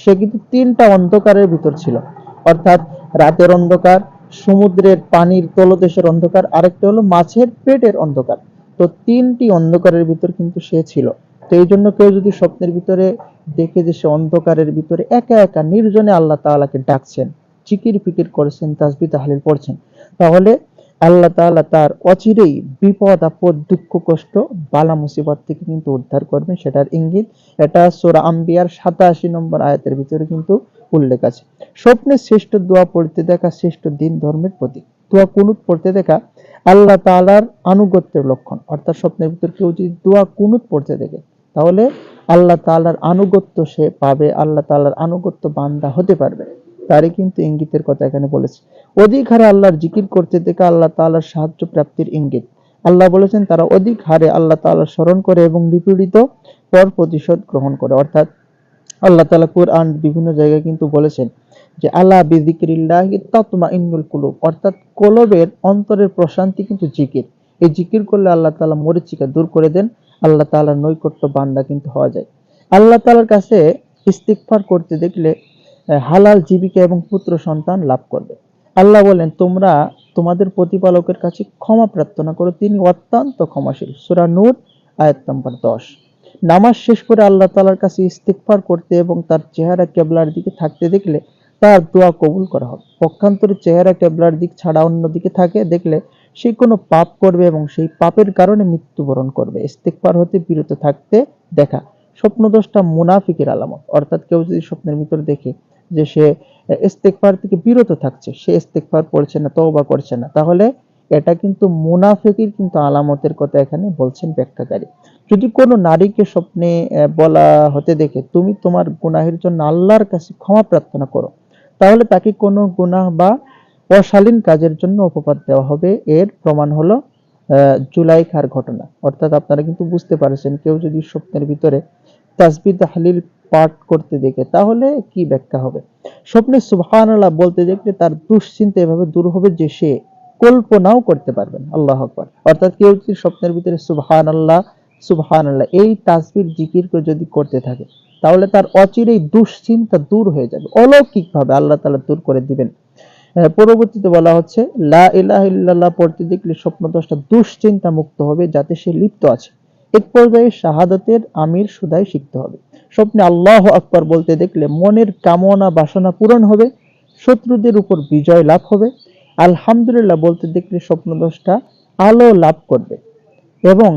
সে কিন্তু তিনটা অন্ধকারের ভিতর ছিল। অর্থাৎ রাতের অন্ধকার, সমুদ্রের পানির তলদেশের অন্ধকার, আরেকটা হলো মাছের পেটের অন্ধকার। তো তিনটি অন্ধকারের ভিতর কিন্তু সে ছিল। তো এই জন্য কেউ যদি স্বপ্নের ভিতরে দেখে যে সে অন্ধকারের ভিতরে একা একা নির্জনে আল্লাহ তাআলাকে ডাকছেন চিকির ফিকির করছেন তাসবি তাহলিল পড়ছেন, তাহলে আল্লাহ তাআলা তার অচিরেই বিপদ, আপদ, দুঃখ, কষ্ট, বালা, মুসিবত থেকে কিন্তু উদ্ধার করবেন, সেটার ইঙ্গিত। এটা সূরা আম্বিয়ার সাতাশি নম্বর আয়াতের ভিতরে কিন্তু উল্লেখ আছে। স্বপ্নে শ্রেষ্ঠ দোয়া পড়তে দেখা শ্রেষ্ঠ দিন ধর্মের প্রতীক। দোয়া কুনুত পড়তে দেখা আল্লাহ তালার আনুগত্যের লক্ষণ। অর্থাৎ স্বপ্নের ভিতর কেউ যদি দোয়া কুনুত পড়তে দেখে, তাহলে আল্লাহ তালার আনুগত্য সে পাবে, আল্লাহ তালার আনুগত্য বান্দা হতে পারবে। তারই কিন্তু ইঙ্গিতের কথা এখানে বলেছে। অধিক হারে আল্লাহর জিকির করতে দেখে আল্লাহ তাআলার সাহায্য প্রাপ্তির ইঙ্গিত। আল্লাহ বলেছেন, তারা অধিক হারে আল্লাহ তাআলার স্মরণ করে এবং নিপীড়িত পর প্রতিশোধ গ্রহণ করে। অর্থাৎ আল্লাহ তাআলা কুরআন বিভিন্ন জায়গায় কিন্তু বলেছেন যে আল্লাহ বিযিকরিল্লাহি তাতমাইন্নুল কুলুব। অর্থাৎ কলবের অন্তরের প্রশান্তি কিন্তু জিকির। এই জিকির করলে আল্লাহ তাআলা মরিচিকা দূর করে দেন, আল্লাহ তাআলার নৈকট্য বান্দা কিন্তু হওয়া যায়। আল্লাহ তাআলার কাছে ইস্তিগফার করতে দেখলে হালাল জীবিকা এবং পুত্র সন্তান লাভ করবে। আল্লাহ বলেন, তোমরা তোমাদের প্রতিপালকের কাছে ক্ষমা প্রার্থনা করো। তিনি অত্যন্ত ক্ষমাশীল। সূরা নূর, আয়াত নম্বর দশ। নামাজ শেষ করে আল্লাহ তালার কাছে ইস্তিগফার করতে এবং তার চেহারা কেবলার দিকে থাকতে দেখলে তার দোয়া কবুল করা হবে। পক্ষান্তরে চেহারা কেবলার দিক ছাড়া অন্য দিকে থাকে, দেখলে সে কোনো পাপ করবে এবং সেই পাপের কারণে মৃত্যুবরণ করবে। ইস্তিগফার হতে বিরত থাকতে দেখা। স্বপ্নদোষটা মুনাফিকের আলামত। অর্থাৎ কেউ যদি স্বপ্নের ভিতর দেখে যে সে ইস্তেকফার থেকে বিরত থাকছে, সে ইস্তেকফার পড়ছে না, তওবা করছে না। তাহলে এটা কিন্তু মুনাফিকের কিন্তু আলামতের কথা এখানে বলছেন ব্যাখ্যাকারী। যদি কোনো নারীকে স্বপ্নে বলা হতে দেখে তুমি তোমার গুনাহের জন্য আল্লাহর কাছে ক্ষমা প্রার্থনা করো, তাহলে তাকে কোনো গুনাহ বা অশালীন কাজের জন্য উপপাদ দেওয়া হবে। এর প্রমাণ হলো জুলাইখার ঘটনা। অর্থাৎ আপনারা কিন্তু বুঝতে পারছেন, কেউ যদি স্বপ্নের ভিতরে তাসবিহ তাহলিল পাঠ করতে দেখে, তাহলে কি ব্যাখ্যা হবে? স্বপ্নে সুবহানাল্লাহ বলতে দেখলে তার দুশ্চিন্তা এভাবে দূর হবে যে সে কল্পনাও করতে পারবেন আল্লাহ আকবার। অর্থাৎ কেউ যদি স্বপ্নের ভিতরে সুবহানাল্লাহ সুবহানাল্লাহ এই তাসবির জিকির করে যদি করতে থাকে, তাহলে তার অচিরেই দুশ্চিন্তা দূর হয়ে যাবে, অলৌকিকভাবে আল্লাহ তালা দূর করে দিবেন। পরবর্তীতে বলা হচ্ছে, লা ইলাহা ইল্লাল্লাহ পড়তে দেখলে স্বপ্নদশটা দুশ্চিন্তা মুক্ত হবে যাতে সে লিপ্ত আছে। এক পর্যায়ে শাহাদাতের আমির সুদাই শিখতে হবে। স্বপ্নে আল্লাহ আকবর বলতে দেখলে মনের কামনা বাসনা পূরণ হবে, শত্রুদের উপর বিজয় লাভ হবে। আলহামদুলিল্লাহ বলতে দেখলে স্বপ্নদোষটা আলো লাভ করবে এবং